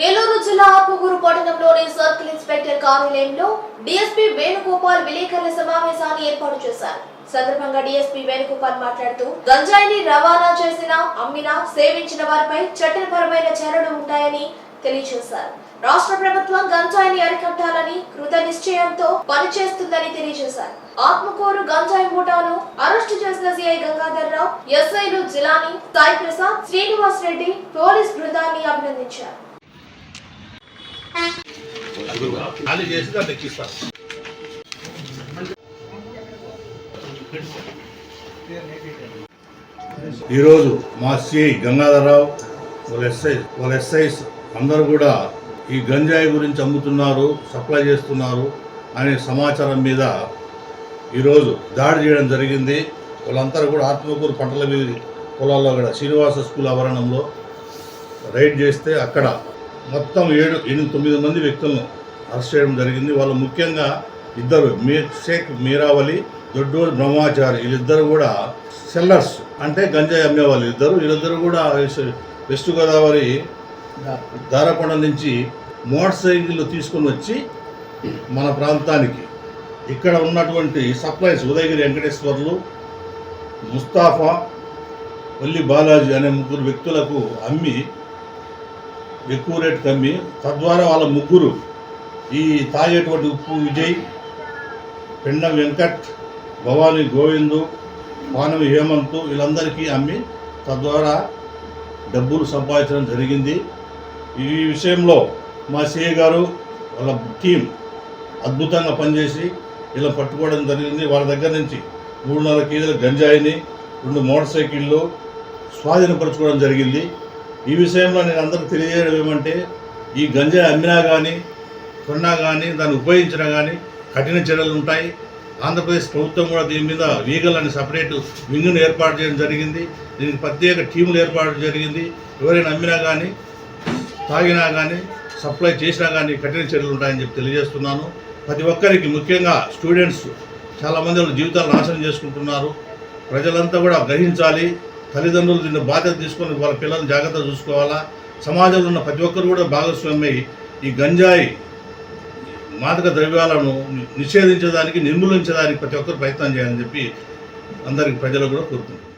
నెల్లూరు జిల్లా ఆత్మకూరు పట్టణంలోని circle inspector కార్యాలయంలో డిఎస్పీ వేణుగోపాల్ విలేకరుల సమావేశాన్ని ఏర్పాటు చేశారు. సందర్భంగా డిఎస్పీ వేణుగోపాల్ మాట్లాడుతూ గంజాయిని రవాణా చేసిన అమ్మినా సేవించిన వారిపై చట్టపరమైన చర్యలు ఉంటాయని తెలియజేశారు. రాష్ట్ర ప్రభుత్వం గంజాయిని అరికట్టాలని కృత నిశ్చయంతో పనిచేస్తుందని తెలియజేశారు. ఆత్మకూరు గంజాయి ముఠాను అరెస్టు చేసిన సిఐ గంగాధర్ రావు ఎస్ఐలు జిలాని సాయి ప్రసాద్ శ్రీనివాస్ రెడ్డి పోలీస్ బృందాన్ని అభినందించారు. ఖాళీ చేసి దాన్ని ఎక్కిస్తాను ఈరోజు మా సిఐ గంగాధరరావు వాళ్ళ ఎస్ఐ వాళ్ళ ఎస్ఐస్ అందరూ కూడా ఈ గంజాయి గురించి అమ్ముతున్నారు సప్లై చేస్తున్నారు అనే సమాచారం మీద ఈరోజు దాడి చేయడం జరిగింది. వాళ్ళందరూ కూడా ఆత్మకూరు పంటల మీద పొలాల్లో కూడా శ్రీనివాస స్కూల్ ఆవరణంలో రైడ్ చేస్తే అక్కడ మొత్తం ఏడు ఎనిమిది తొమ్మిది మంది వ్యక్తులను అరెస్ట్ చేయడం జరిగింది. వాళ్ళు ముఖ్యంగా ఇద్దరు మీర్ షేక్ మీరావలి దొడ్డూరు బ్రహ్మాచారి వీళ్ళిద్దరు కూడా సెల్లర్స్ అంటే గంజాయి అమ్మేవాళ్ళు ఇద్దరు. వీళ్ళిద్దరు కూడా వెస్- వెస్ట్ గోదావరి దారకొండ నుంచి మోటార్ సైకిల్ తీసుకొని వచ్చి మన ప్రాంతానికి. ఇక్కడ ఉన్నటువంటి సప్లైస్ ఉదయగిరి వెంకటేశ్వర్లు ముస్తాఫా మల్లి బాలాజీ అనే ముగ్గురు వ్యక్తులకు అమ్మి ఎక్కువ రేటు కమ్మి తద్వారా వాళ్ళ ముగ్గురు ఈ తాగేటువంటి ఉప్పు విజయ్ పెండ వెంకట్ భవానీ గోవిందు పానవి హేమంత్ వీళ్ళందరికీ అమ్మి తద్వారా డబ్బులు సంపాదించడం జరిగింది. ఈ విషయంలో మా సిఏ గారు వాళ్ళ టీం అద్భుతంగా పనిచేసి ఇలా పట్టుకోవడం జరిగింది. వాళ్ళ దగ్గర నుంచి మూడున్నర కేజీల గంజాయిని రెండు మోటార్ సైకిళ్ళు స్వాధీనపరచుకోవడం జరిగింది. ఈ విషయంలో నేను అందరూ తెలియజేయడం ఏమంటే ఈ గంజాయి అమ్మినా కానీ కొన్నా కానీ దాన్ని ఉపయోగించినా కానీ కఠిన చర్యలు ఉంటాయి. ఆంధ్రప్రదేశ్ ప్రభుత్వం కూడా దీని మీద లీగల్ అని సపరేట్ వింగ్ను ఏర్పాటు చేయడం జరిగింది. దీనికి ప్రత్యేక టీములు ఏర్పాటు జరిగింది. ఎవరైనా అమ్మినా కానీ తాగినా కానీ సప్లై చేసినా కానీ కఠిన చర్యలు ఉంటాయని చెప్పి తెలియజేస్తున్నాను. ప్రతి ఒక్కరికి ముఖ్యంగా స్టూడెంట్స్ చాలామంది వాళ్ళ జీవితాలు నాశనం చేసుకుంటున్నారు. ప్రజలంతా కూడా గ్రహించాలి. తల్లిదండ్రులు దీన్ని బాధ్యత తీసుకొని వాళ్ళ పిల్లల్ని జాగ్రత్తగా చూసుకోవాలా? సమాజంలో ఉన్న ప్రతి ఒక్కరు కూడా భాగస్వామ్య ఈ గంజాయి మాదక ద్రవ్యాలను నిషేధించడానికి నిర్మూలించడానికి ప్రతి ఒక్కరు ప్రయత్నం చేయాలని చెప్పి అందరికి ప్రజలు కూడా కోరుతున్నాను